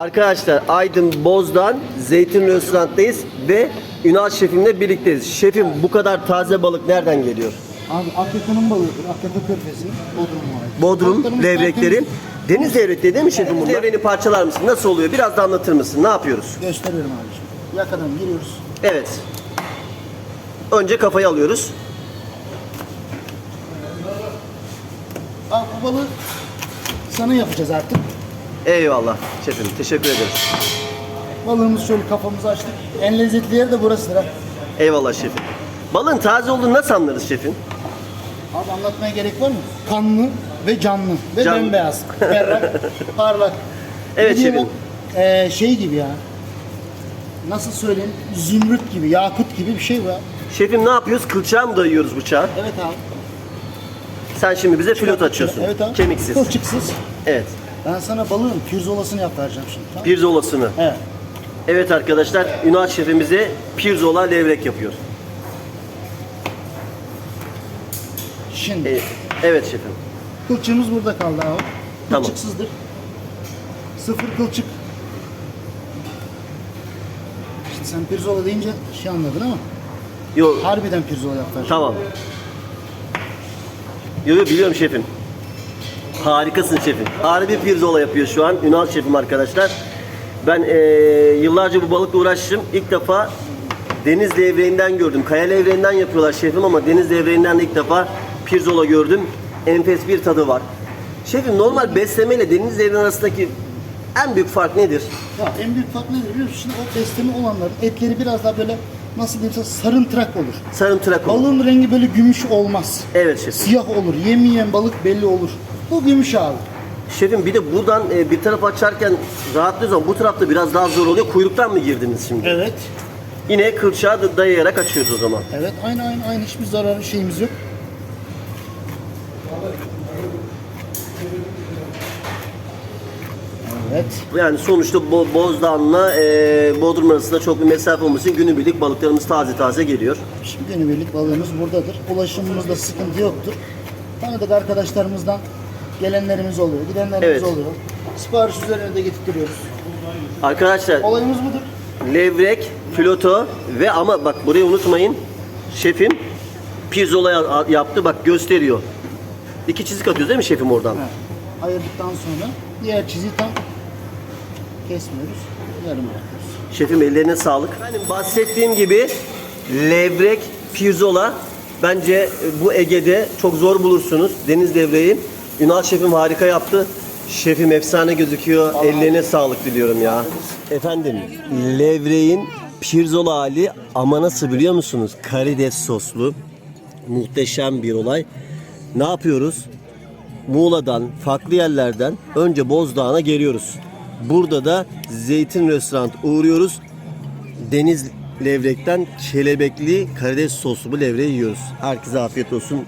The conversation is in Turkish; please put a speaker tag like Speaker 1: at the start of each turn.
Speaker 1: Arkadaşlar Aydın Boz'dan Zeytin Restoran'tayız ve Ünal Şefimle birlikteyiz. Şefim bu kadar taze balık nereden geliyor?
Speaker 2: Abi Akyaka'nın balığıdır. Akyaka Körfezi, Bodrum'a ait.
Speaker 1: Bodrum
Speaker 2: Balıklarımız
Speaker 1: levrekleri.
Speaker 2: zaten-
Speaker 1: Deniz levrekleri değil mi şefim bunlar? Levreni parçalar mısın? Nasıl oluyor? Biraz da anlatır mısın? Ne yapıyoruz?
Speaker 2: Gösteriyorum abiciğim. Yakadan giriyoruz.
Speaker 1: Evet. Önce kafayı alıyoruz.
Speaker 2: Abi bu balığı sana yapacağız artık.
Speaker 1: Eyvallah şefim. Teşekkür ederiz.
Speaker 2: Balığımızı şöyle kafamızı açtık. En lezzetli yer de burasıdır ha.
Speaker 1: Eyvallah şefim. Balığın taze olduğunu nasıl anlarız şefim?
Speaker 2: Abi anlatmaya gerek var mı? Kanlı ve canlı ve
Speaker 1: Canlı.
Speaker 2: bembeyaz. Berrak, parlak.
Speaker 1: Evet şefim.
Speaker 2: o? Ee, şey gibi ya. Nasıl söyleyeyim? Zümrüt gibi, yakut gibi bir şey bu ya.
Speaker 1: Şefim ne yapıyoruz? Kılçağa mı dayıyoruz bıçağı?
Speaker 2: Evet abi.
Speaker 1: Sen şimdi bize filot açıyorsun.
Speaker 2: Evet abi.
Speaker 1: Kemiksiz.
Speaker 2: Kılçıksız.
Speaker 1: Evet.
Speaker 2: Ben sana balığın pirzolasını yap vereceğim şimdi. Tamam?
Speaker 1: Pirzolasını.
Speaker 2: Evet.
Speaker 1: Evet arkadaşlar Ünal şefimize pirzola levrek yapıyor.
Speaker 2: Şimdi
Speaker 1: E, Evet şefim.
Speaker 2: kılçığımız burada kaldı abi.
Speaker 1: Tamam.
Speaker 2: Kılçıksızdır. Sıfır kılçık. İşte sen pirzola deyince şey anladın ama
Speaker 1: Yo,
Speaker 2: harbiden pirzola yap ver.
Speaker 1: tamam. Yo, yo biliyorum şefim. Harikasın şefim. Harbi pirzola yapıyor şu an Ünal şefim arkadaşlar. Ben e, yıllarca bu balıkla uğraştım. İlk defa deniz levreğinden gördüm. Kaya levreğinden yapıyorlar şefim ama deniz levreğinden de ilk defa pirzola gördüm. Enfes bir tadı var. Şefim normal besleme ile deniz levreği arasındaki en büyük fark nedir?
Speaker 2: Ya en büyük fark nedir biliyor musun? Şimdi o besleme olanların etleri biraz daha böyle nasıl diyeyim sana sarımtırak olur.
Speaker 1: Sarımtırak olur.
Speaker 2: Balığın rengi böyle gümüş olmaz.
Speaker 1: Evet şefim.
Speaker 2: Siyah olur. Yemeyen balık belli olur. Bu gümüş abi.
Speaker 1: Şefim bir de buradan e, bir taraf açarken rahatlıyoruz ama bu tarafta biraz daha zor oluyor. Kuyruktan mı girdiniz şimdi?
Speaker 2: Evet.
Speaker 1: Yine kılçağı da dayayarak açıyoruz o zaman.
Speaker 2: Evet aynı aynı aynı hiçbir zararı şeyimiz yok. Evet.
Speaker 1: Yani sonuçta Bo- Bozdağ'la e, Bodrum arasında çok bir mesafe olması için günübirlik balıklarımız taze taze geliyor.
Speaker 2: Şimdi günübirlik balığımız buradadır. Ulaşımımızda sıkıntı yoktur. Tanıdık arkadaşlarımızdan gelenlerimiz oluyor, gidenlerimiz
Speaker 1: Evet.
Speaker 2: oluyor. Sipariş üzerine de getirtiyoruz.
Speaker 1: Arkadaşlar
Speaker 2: Olayımız budur.
Speaker 1: levrek, filoto ve ama bak burayı unutmayın. Şefim pirzola ya- yaptı bak gösteriyor. İki çizik atıyoruz değil mi şefim oradan?
Speaker 2: Ayırdıktan sonra diğer çiziyi tam kesmiyoruz. Yarım bırakıyoruz.
Speaker 1: Şefim ellerine sağlık. Efendim bahsettiğim gibi levrek, pirzola bence bu Ege'de çok zor bulursunuz. Deniz levreği. Ünal şefim harika yaptı. Şefim efsane gözüküyor. Ellerine sağlık diliyorum ya. Efendim levreğin pirzola hali ama nasıl biliyor musunuz? Karides soslu. Muhteşem bir olay. Ne yapıyoruz? Muğla'dan, farklı yerlerden önce Bozdağ'a geliyoruz. Burada da Zeytin Restoran uğruyoruz. Deniz levrekten kelebekli karides soslu bu levreği yiyoruz. Herkese afiyet olsun.